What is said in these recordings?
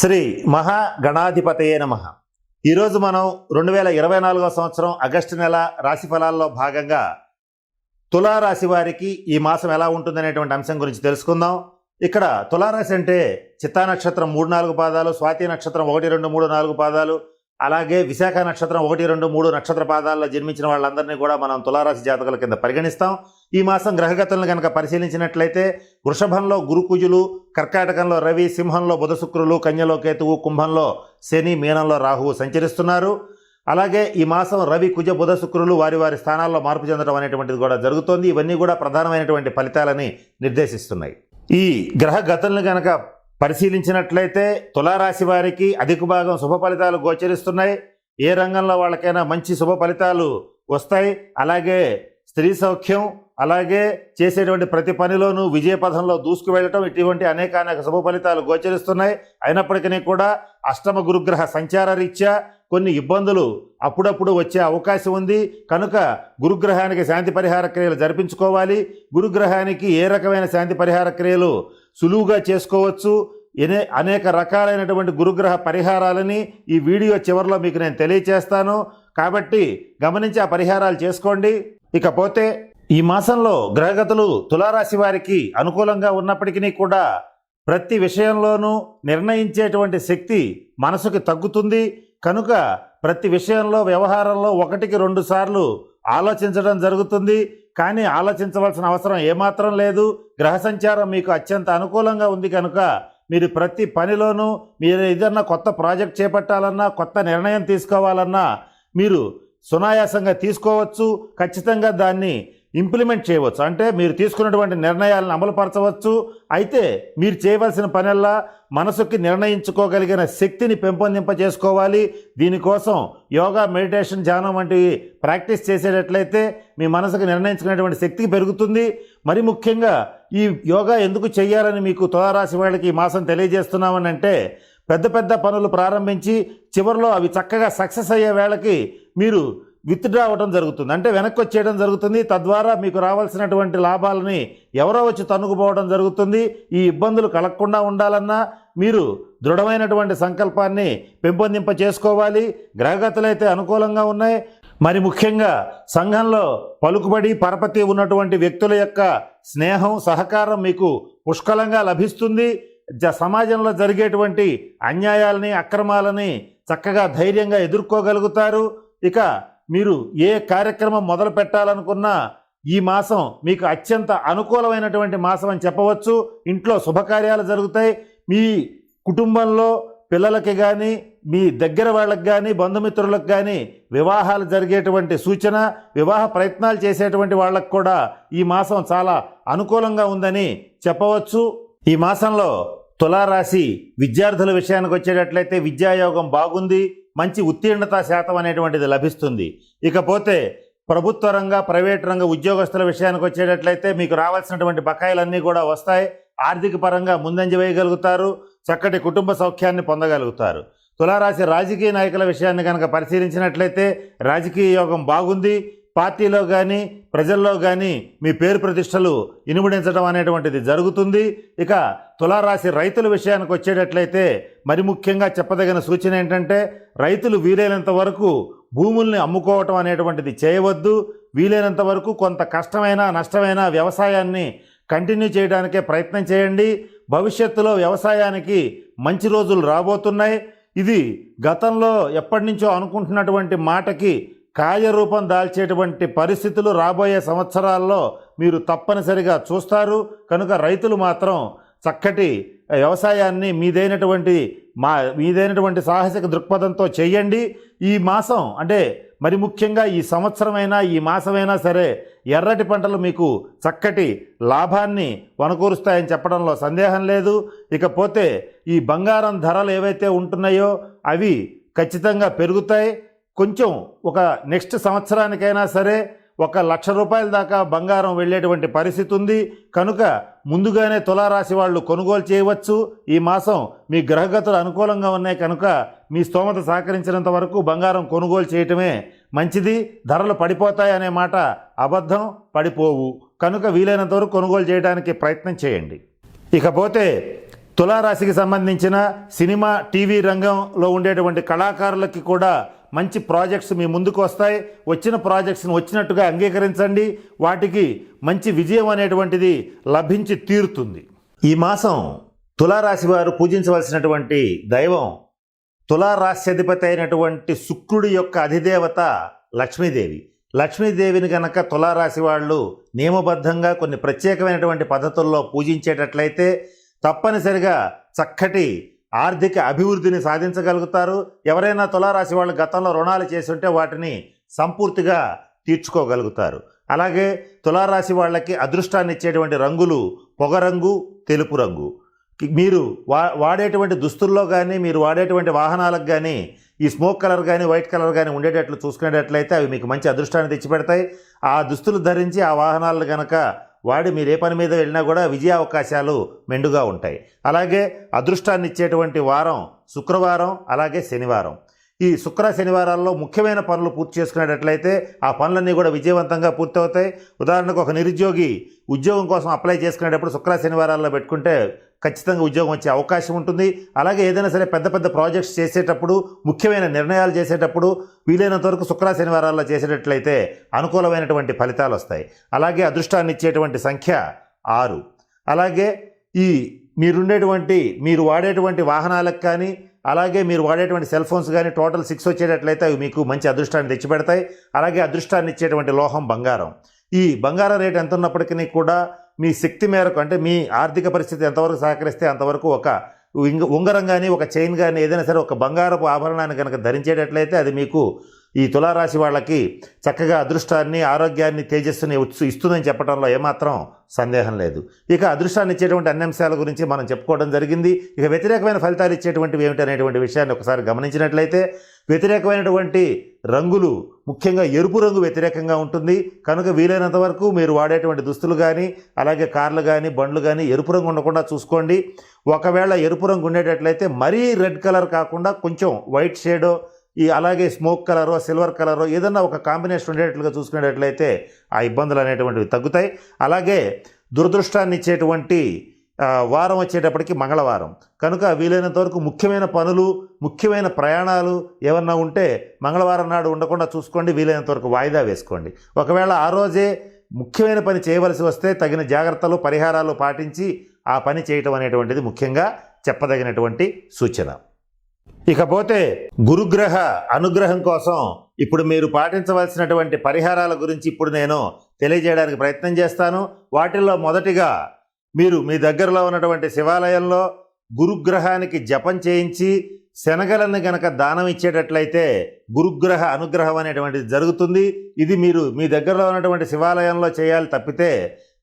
శ్రీ మహాగణాధిపతయే నమ. ఈరోజు మనం రెండు వేల ఇరవై నాలుగో సంవత్సరం ఆగస్టు నెల రాశి ఫలాల్లో భాగంగా తులారాశి వారికి ఈ మాసం ఎలా ఉంటుందనేటువంటి అంశం గురించి తెలుసుకుందాం. ఇక్కడ తులారాశి అంటే చిత్తా నక్షత్రం మూడు నాలుగు పాదాలు స్వాతి నక్షత్రం ఒకటి రెండు మూడు నాలుగు పాదాలు అలాగే విశాఖ నక్షత్రం ఒకటి రెండు మూడు నక్షత్ర పాదాల్లో జన్మించిన వాళ్ళందరినీ కూడా మనం తులారాశి జాతకుల కింద పరిగణిస్తాం. ఈ మాసం గ్రహగతులను కనుక పరిశీలించినట్లయితే వృషభంలో గురుకుజులు కర్కాటకంలో రవి సింహంలో బుధ శుక్రులు కన్యలో కేతువు కుంభంలో శని మీనంలో రాహువు సంచరిస్తున్నారు. అలాగే ఈ మాసం రవి కుజ బుధ శుక్రులు వారి వారి స్థానాల్లో మార్పు చెందడం అనేటువంటిది కూడా జరుగుతోంది. ఇవన్నీ కూడా ప్రధానమైనటువంటి ఫలితాలని నిర్దేశిస్తున్నాయి. ఈ గ్రహ గతులను కనుక పరిశీలించినట్లయితే తులారాశి వారికి అధిక భాగం శుభ ఫలితాలు గోచరిస్తున్నాయి. ఏ రంగంలో వాళ్ళకైనా మంచి శుభ ఫలితాలు వస్తాయి. అలాగే స్త్రీ సౌఖ్యం అలాగే చేసేటువంటి ప్రతి పనిలోనూ విజయపథంలో దూసుకు వెళ్ళటం ఇటువంటి అనేక అనేక శుభ ఫలితాలు గోచరిస్తున్నాయి. అయినప్పటికీ కూడా అష్టమ గురుగ్రహ సంచార రీత్యా కొన్ని ఇబ్బందులు అప్పుడప్పుడు వచ్చే అవకాశం ఉంది. కనుక గురుగ్రహానికి శాంతి పరిహార క్రియలు జరిపించుకోవాలి. గురుగ్రహానికి ఏ రకమైన శాంతి పరిహార క్రియలు సులువుగా చేసుకోవచ్చు? ఎనే అనేక రకాలైనటువంటి గురుగ్రహ పరిహారాలని ఈ వీడియో చివరిలో మీకు నేను తెలియచేస్తాను. కాబట్టి గమనించి ఆ పరిహారాలు చేసుకోండి. ఇకపోతే ఈ మాసంలో గ్రహగతులు తులారాశి వారికి అనుకూలంగా ఉన్నప్పటికీ కూడా ప్రతి విషయంలోనూ నిర్ణయించేటువంటి శక్తి మనసుకి తగ్గుతుంది. కనుక ప్రతి విషయంలో వ్యవహారంలో ఒకటికి రెండు సార్లు ఆలోచించడం జరుగుతుంది. కానీ ఆలోచించవలసిన అవసరం ఏమాత్రం లేదు. గ్రహ సంచారం మీకు అత్యంత అనుకూలంగా ఉంది కనుక మీరు ప్రతి పనిలోనూ మీరు ఏదన్నా కొత్త ప్రాజెక్ట్ చేపట్టాలన్నా కొత్త నిర్ణయం తీసుకోవాలన్నా మీరు సునాయాసంగా తీసుకోవచ్చు. ఖచ్చితంగా దాన్ని ఇంప్లిమెంట్ చేయవచ్చు. అంటే మీరు తీసుకున్నటువంటి నిర్ణయాలను అమలుపరచవచ్చు. అయితే మీరు చేయవలసిన పనల్లా మనసుకి నిర్ణయించుకోగలిగిన శక్తిని పెంపొందింపజేసుకోవాలి. దీనికోసం యోగా మెడిటేషన్ ధ్యానం వంటివి ప్రాక్టీస్ చేసేటట్లయితే మీ మనసుకు నిర్ణయించుకునేటువంటి శక్తి పెరుగుతుంది. మరి ముఖ్యంగా ఈ యోగా ఎందుకు చేయాలని మీకు తులారాశి వాళ్ళకి ఈ మాసం తెలియజేస్తున్నామని అంటే పెద్ద పెద్ద పనులు ప్రారంభించి చివరిలో అవి చక్కగా సక్సెస్ అయ్యే వేళకి మీరు విత్డ్రా అవ్వడం జరుగుతుంది. అంటే వెనక్కి వచ్చేయడం జరుగుతుంది. తద్వారా మీకు రావాల్సినటువంటి లాభాలని ఎవరో వచ్చి తన్నుకుపోవడం జరుగుతుంది. ఈ ఇబ్బందులు కలగకుండా ఉండాలన్నా మీరు దృఢమైనటువంటి సంకల్పాన్ని పెంపొందింప చేసుకోవాలి. గ్రహగతులైతే అనుకూలంగా ఉన్నాయి. మరి ముఖ్యంగా సంఘంలో పలుకుబడి పరపతి ఉన్నటువంటి వ్యక్తుల యొక్క స్నేహం సహకారం మీకు పుష్కలంగా లభిస్తుంది. జ సమాజంలో జరిగేటువంటి అన్యాయాలని అక్రమాలని చక్కగా ధైర్యంగా ఎదుర్కోగలుగుతారు. ఇక మీరు ఏ కార్యక్రమం మొదలు పెట్టాలనుకున్నా ఈ మాసం మీకు అత్యంత అనుకూలమైనటువంటి మాసం అని చెప్పవచ్చు. ఇంట్లో శుభకార్యాలు జరుగుతాయి. మీ కుటుంబంలో పిల్లలకి కానీ మీ దగ్గర వాళ్ళకి కానీ బంధుమిత్రులకు కానీ వివాహాలు జరిగేటువంటి సూచన వివాహ ప్రయత్నాలు చేసేటువంటి వాళ్ళకు కూడా ఈ మాసం చాలా అనుకూలంగా ఉందని చెప్పవచ్చు. ఈ మాసంలో తులారాశి విద్యార్థుల విషయానికి వచ్చేటట్లయితే విద్యాయోగం బాగుంది. మంచి ఉత్తీర్ణత శాతం అనేటువంటిది లభిస్తుంది. ఇకపోతే ప్రభుత్వ రంగ ప్రైవేట్ రంగ ఉద్యోగస్తుల విషయానికి వచ్చేటట్లయితే మీకు రావాల్సినటువంటి బకాయిలన్నీ కూడా వస్తాయి. ఆర్థిక పరంగా ముందంజ వేయగలుగుతారు. చక్కటి కుటుంబ సౌఖ్యాన్ని పొందగలుగుతారు. తులారాశి రాజకీయ నాయకుల విషయాన్ని కనుక పరిశీలించినట్లయితే రాజకీయ యోగం బాగుంది. పార్టీలో కానీ ప్రజల్లో కానీ మీ పేరు ప్రతిష్టలు ఇనుముడించడం అనేటువంటిది జరుగుతుంది. ఇక తులారాశి రైతుల విషయానికి వచ్చేటట్లయితే మరి ముఖ్యంగా చెప్పదగిన సూచన ఏంటంటే రైతులు వీలైనంత వరకు భూముల్ని అమ్ముకోవటం అనేటువంటిది చేయవద్దు. వీలైనంత వరకు కొంత కష్టమైన నష్టమైన వ్యవసాయాన్ని కంటిన్యూ చేయడానికే ప్రయత్నం చేయండి. భవిష్యత్తులో వ్యవసాయానికి మంచి రోజులు రాబోతున్నాయి. ఇది గతంలో ఎప్పటి నుంచో అనుకుంటున్నటువంటి మాటకి కాయరూపం దాల్చేటువంటి పరిస్థితులు రాబోయే సంవత్సరాల్లో మీరు తప్పనిసరిగా చూస్తారు. కనుక రైతులు మాత్రం చక్కటి వ్యవసాయాన్ని మీదైనటువంటి మా మీదైనటువంటి సాహసిక దృక్పథంతో చేయండి. ఈ మాసం అంటే మరి ముఖ్యంగా ఈ సంవత్సరమైనా ఈ మాసమైనా సరే ఎర్రటి పంటలు మీకు చక్కటి లాభాన్ని వనకూరుస్తాయని చెప్పడంలో సందేహం లేదు. ఇకపోతే ఈ బంగారం ధరలు ఏవైతే ఉంటున్నాయో అవి ఖచ్చితంగా పెరుగుతాయి. కొంచెం ఒక నెక్స్ట్ సంవత్సరానికైనా సరే ఒక లక్ష రూపాయల దాకా బంగారం వెళ్ళేటువంటి పరిస్థితి ఉంది. కనుక ముందుగానే తులారాశి వాళ్ళు కొనుగోలు చేయవచ్చు. ఈ మాసం మీ గ్రహగతులు అనుకూలంగా ఉన్నాయి. కనుక మీ స్తోమత సహకరించినంత వరకు బంగారం కొనుగోలు చేయటమే మంచిది. ధరలు పడిపోతాయి అనే మాట అబద్ధం పడిపోవు. కనుక వీలైనంత వరకు కొనుగోలు చేయడానికి ప్రయత్నం చేయండి. ఇకపోతే తులారాశికి సంబంధించిన సినిమా టీవీ రంగంలో ఉండేటువంటి కళాకారులకి కూడా మంచి ప్రాజెక్ట్స్ మీ ముందుకు వస్తాయి. వచ్చిన ప్రాజెక్ట్స్ని వచ్చినట్టుగా అంగీకరించండి. వాటికి మంచి విజయం అనేటువంటిది లభించి తీరుతుంది. ఈ మాసం తులారాశి వారు పూజించవలసినటువంటి దైవం తులారాశ్యాధిపతి అయినటువంటి శుక్రుడి యొక్క అధిదేవత లక్ష్మీదేవి. లక్ష్మీదేవిని గనక తులారాశి వాళ్ళు నియమబద్ధంగా కొన్ని ప్రత్యేకమైనటువంటి పద్ధతుల్లో పూజించేటట్లయితే తప్పనిసరిగా చక్కటి ఆర్థిక అభివృద్ధిని సాధించగలుగుతారు. ఎవరైనా తులారాశి వాళ్ళు గతంలో రుణాలు చేసి ఉంటే వాటిని సంపూర్తిగా తీర్చుకోగలుగుతారు. అలాగే తులారాశి వాళ్ళకి అదృష్టాన్ని ఇచ్చేటువంటి రంగులు పొగరంగు తెలుపు రంగు. మీరు వా వాడేటువంటి దుస్తుల్లో కానీ మీరు వాడేటువంటి వాహనాలకు కానీ ఈ స్మోక్ కలర్ కానీ వైట్ కలర్ కానీ ఉండేటట్లు చూసుకునేటట్లయితే అవి మీకు మంచి అదృష్టాన్ని తెచ్చిపెడతాయి. ఆ దుస్తులు ధరించి ఆ వాహనాలను కనుక వాడు మీరు ఏ పని మీద వెళ్ళినా కూడా విజయ అవకాశాలు మెండుగా ఉంటాయి. అలాగే అదృష్టాన్ని ఇచ్చేటువంటి వారం శుక్రవారం అలాగే శనివారం. ఈ శుక్ర శనివారాల్లో ముఖ్యమైన పనులు పూర్తి చేసుకునేటట్లయితే ఆ పనులన్నీ కూడా విజయవంతంగా పూర్తవుతాయి. ఉదాహరణకు ఒక నిరుద్యోగి ఉద్యోగం కోసం అప్లై చేసుకునేటప్పుడు శుక్ర శనివారాల్లో పెట్టుకుంటే ఖచ్చితంగా ఉద్యోగం వచ్చే అవకాశం ఉంటుంది. అలాగే ఏదైనా సరే పెద్ద పెద్ద ప్రాజెక్ట్స్ చేసేటప్పుడు ముఖ్యమైన నిర్ణయాలు చేసేటప్పుడు వీలైనంత వరకు శుక్ర శనివారాల్లో చేసేటట్లయితే అనుకూలమైనటువంటి ఫలితాలు వస్తాయి. అలాగే అదృష్టాన్ని ఇచ్చేటువంటి సంఖ్య ఆరు. అలాగే ఈ మీరుండేటువంటి మీరు వాడేటువంటి వాహనాలకు కానీ అలాగే మీరు వాడేటువంటి సెల్ ఫోన్స్ కానీ టోటల్ సిక్స్ వచ్చేటట్లయితే అవి మీకు మంచి అదృష్టాన్ని తెచ్చిపెడతాయి. అలాగే అదృష్టాన్ని ఇచ్చేటువంటి లోహం బంగారం. ఈ బంగారం రేటు ఎంత ఉన్నప్పటికీ కూడా మీ శక్తి మేరకు అంటే మీ ఆర్థిక పరిస్థితి ఎంతవరకు సహకరిస్తే అంతవరకు ఒక ఉంగ ఉంగరం కానీ ఒక చైన్ కానీ ఏదైనా సరే ఒక బంగారపు ఆభరణాన్ని కనుక ధరించేటట్లయితే అది మీకు ఈ తులారాశి వాళ్ళకి చక్కగా అదృష్టాన్ని ఆరోగ్యాన్ని తేజస్సుని ఇస్తుందని చెప్పడంలో ఏమాత్రం సందేహం లేదు. ఇక అదృష్టాన్ని ఇచ్చేటువంటి అన్ని అంశాల గురించి మనం చెప్పుకోవడం జరిగింది. ఇక వ్యతిరేకమైన ఫలితాలు ఇచ్చేటువంటివి ఏమిటి అనేటువంటి విషయాన్ని ఒకసారి గమనించినట్లయితే వ్యతిరేకమైనటువంటి రంగులు ముఖ్యంగా ఎరుపు రంగు వ్యతిరేకంగా ఉంటుంది. కనుక వీలైనంత వరకు మీరు వాడేటువంటి దుస్తులు కానీ అలాగే కార్లు కానీ బండ్లు కానీ ఎరుపు రంగు ఉండకుండా చూసుకోండి. ఒకవేళ ఎరుపు రంగు ఉండేటట్లయితే మరీ రెడ్ కలర్ కాకుండా కొంచెం వైట్ షేడో ఈ అలాగే స్మోక్ కలరో సిల్వర్ కలరో ఏదన్నా ఒక కాంబినేషన్ ఉండేటట్లుగా చూసుకునేటట్లయితే ఆ ఇబ్బందులు అనేటువంటివి తగ్గుతాయి. అలాగే దురదృష్టాన్ని ఇచ్చేటువంటి వారం వచ్చేటప్పటికి మంగళవారం. కనుక వీలైనంత వరకు ముఖ్యమైన పనులు ముఖ్యమైన ప్రయాణాలు ఏమన్నా ఉంటే మంగళవారం నాడు ఉండకుండా చూసుకోండి వీలైనంత వరకు వాయిదా వేసుకోండి. ఒకవేళ ఆ రోజే ముఖ్యమైన పని చేయవలసి వస్తే తగిన జాగ్రత్తలు పరిహారాలు పాటించి ఆ పని చేయటం అనేటువంటిది ముఖ్యంగా చెప్పదగినటువంటి సూచన. ఇకపోతే గురుగ్రహ అనుగ్రహం కోసం ఇప్పుడు మీరు పాటించవలసినటువంటి పరిహారాల గురించి ఇప్పుడు నేను తెలియజేయడానికి ప్రయత్నం చేస్తాను. వాటిల్లో మొదటిగా మీరు మీ దగ్గరలో ఉన్నటువంటి శివాలయంలో గురుగ్రహానికి జపం చేయించి శనగలను గనక దానం ఇచ్చేటట్లయితే గురుగ్రహ అనుగ్రహం అనేటువంటిది జరుగుతుంది. ఇది మీరు మీ దగ్గరలో ఉన్నటువంటి శివాలయంలో చేయాలి తప్పితే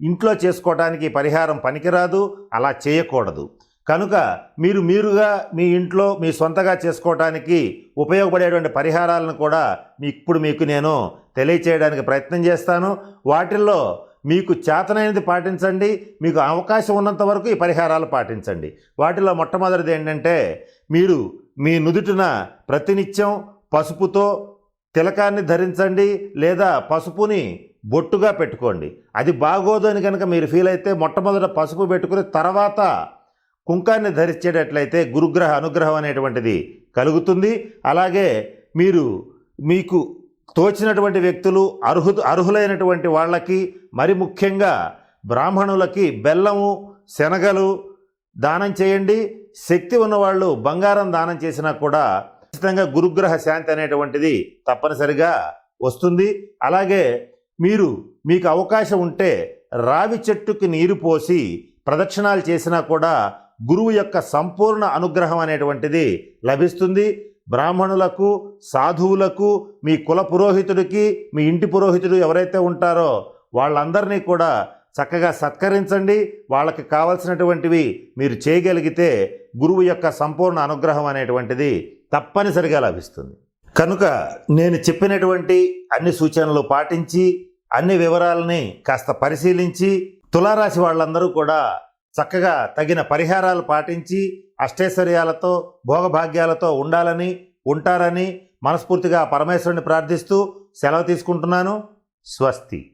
ఇంట్లో చేసుకోవడానికి పరిహారం పనికిరాదు. అలా చేయకూడదు. కనుక మీరు మీరుగా మీ ఇంట్లో మీ సొంతగా చేసుకోవటానికి ఉపయోగపడేటువంటి పరిహారాలను కూడా మీ ఇప్పుడు మీకు నేను తెలియచేయడానికి ప్రయత్నం చేస్తాను. వాటిల్లో మీకు చేతనైనది పాటించండి. మీకు అవకాశం ఉన్నంత వరకు ఈ పరిహారాలు పాటించండి. వాటిలో మొట్టమొదటిది ఏంటంటే మీరు మీ నుదుటిన ప్రతినిత్యం పసుపుతో తిలకాన్ని ధరించండి లేదా పసుపుని బొట్టుగా పెట్టుకోండి. అది బాగోదు అని కనుక మీరు ఫీల్ అయితే మొట్టమొదట పసుపు పెట్టుకుని తర్వాత కుంకాన్ని ధరించేటట్లయితే గురుగ్రహ అనుగ్రహం అనేటువంటిది కలుగుతుంది. అలాగే మీరు మీకు తోచినటువంటి వ్యక్తులు అర్హు అర్హులైనటువంటి వాళ్ళకి మరి ముఖ్యంగా బ్రాహ్మణులకి బెల్లము శనగలు దానం చేయండి. శక్తి ఉన్నవాళ్ళు బంగారం దానం చేసినా కూడా ఖచ్చితంగా గురుగ్రహ శాంతి అనేటువంటిది తప్పనిసరిగా వస్తుంది. అలాగే మీరు మీకు అవకాశం ఉంటే రావి చెట్టుకి నీరు పోసి ప్రదక్షిణాలు చేసినా కూడా గురువు యొక్క సంపూర్ణ అనుగ్రహం అనేటువంటిది లభిస్తుంది. బ్రాహ్మణులకు సాధువులకు మీ కుల పురోహితుడికి మీ ఇంటి పురోహితుడు ఎవరైతే ఉంటారో వాళ్ళందరినీ కూడా చక్కగా సత్కరించండి. వాళ్ళకి కావలసినటువంటివి మీరు చేయగలిగితే గురువు యొక్క సంపూర్ణ అనుగ్రహం అనేటువంటిది తప్పనిసరిగా లభిస్తుంది. కనుక నేను చెప్పినటువంటి అన్ని సూచనలు పాటించి అన్ని వివరాలని కాస్త పరిశీలించి తులారాశి వాళ్ళందరూ కూడా చక్కగా తగిన పరిహారాలు పాటించి అష్టైశ్వర్యాలతో భోగభాగ్యాలతో ఉండాలని ఉంటారని మనస్ఫూర్తిగా పరమేశ్వరుని ప్రార్థిస్తూ సెలవు తీసుకుంటున్నాను. స్వస్తి.